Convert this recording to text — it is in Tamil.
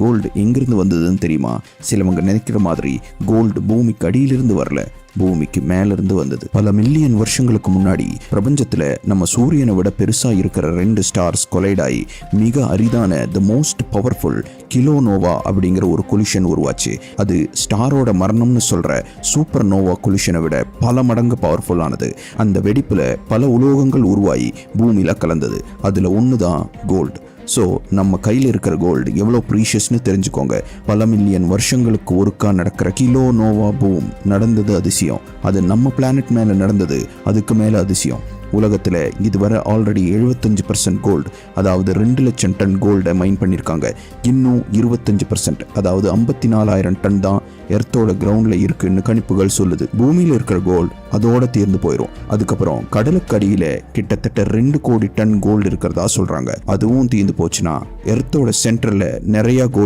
கோல்டு எங்கிருந்து வந்ததுன்னு தெரியுமா? சிலவங்க நினைக்கிற மாதிரி கோல்டு பூமிக்கு அடியிலிருந்து வரல பூமிக்கு மேலிருந்து வந்தது. பல மில்லியன் வருஷங்களுக்கு முன்னாடி பிரபஞ்சத்தில் நம்ம சூரியனை விட பெருசாக இருக்கிற ரெண்டு ஸ்டார்ஸ் கொலைடாய் மிக அரிதான த மோஸ்ட் பவர்ஃபுல் கிலோனோவா அப்படிங்கிற ஒரு கொலிஷன் உருவாச்சு. அது ஸ்டாரோட மரணம்னு சொல்கிற சூப்பர் நோவா கொலிஷனை விட பல மடங்கு பவர்ஃபுல்லானது அந்த வெடிப்பில் பல உலோகங்கள் உருவாகி பூமியில் கலந்தது. அதில் ஒன்று தான் கோல்டு ஸோ நம்ம கையில் இருக்கிற கோல்டு எவ்வளோ ப்ரீஷியஸ்னு தெரிஞ்சுக்கோங்க. பல மில்லியன் வருஷங்களுக்கு ஒருக்கா நடக்கிற கிலோ நோவா பூம் நடந்தது அதிசயம். அது நம்ம பிளானட் மேலே நடந்தது அதுக்கு மேலே அதிசயம். உலகத்தில் இதுவரை ஆல்ரெடி எழுபத்தஞ்சு பர்சன்ட் கோல்டு அதாவது ரெண்டு லட்சம் டன் கோல்டை மைன் பண்ணியிருக்காங்க இன்னும் இருபத்தஞ்சு பர்சன்ட் அதாவது ஐம்பத்தி நாலாயிரம் டன் தான் எர்த்தோட கிரவுண்ட்ல இருக்குன்னு கணிப்புகள் சொல்லுது. பூமியில் இருக்கிற கோல்டு அதோட தீர்ந்து போயிடும் அதுக்கப்புறம் கடலுக்கு அடியில கிட்டத்தட்ட ரெண்டு கோடி டன் கோல்டு இருக்கிறதா சொல்றாங்க. அதுவும் தீர்ந்து போச்சுன்னா எர்த்தோட சென்டர்ல நிறைய கோல்டு